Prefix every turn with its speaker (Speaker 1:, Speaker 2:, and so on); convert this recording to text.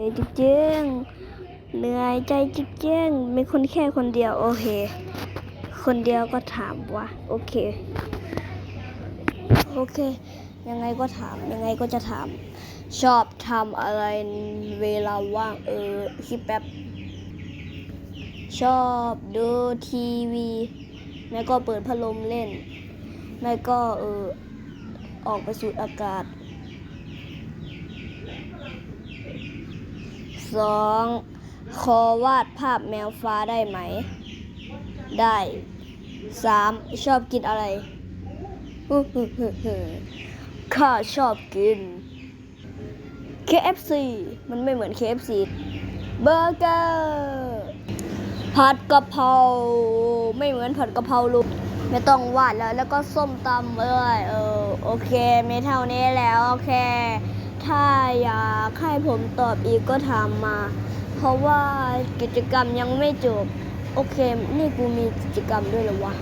Speaker 1: เหนื่อยจริงๆเหนื่อยใจจริงๆมีคนแค่คนเดียวโอเค คนเดียวก็ถามว่าโอเค โอเค ยังไงก็ถาม ยังไงก็จะถาม ชอบทำอะไรเวลาว่างเออคิดแป๊บ ชอบดูทีวีแล้วก็เปิดพัดลมเล่นแล้วก็เออออกไปสูดอากาศ สองขอวาดภาพแมวฟ้าได้ไหม ได้สามชอบกินอะไรข้าชอบกิน KFC มันไม่เหมือน KFC เบอร์เกอร์ผัดกะเพราไม่เหมือนผัดกะเพราลูกไม่ต้องวาดแล้ว แล้วก็ส้มตำเอ้ยเออโอเคไม่เท่านี้แล้ว โอเค ถ้าอยากให้ผมตอบอีกก็ถามมา เพราะว่ากิจกรรมยังไม่จบ โอเค นี่กูมีกิจกรรมด้วยหรอวะ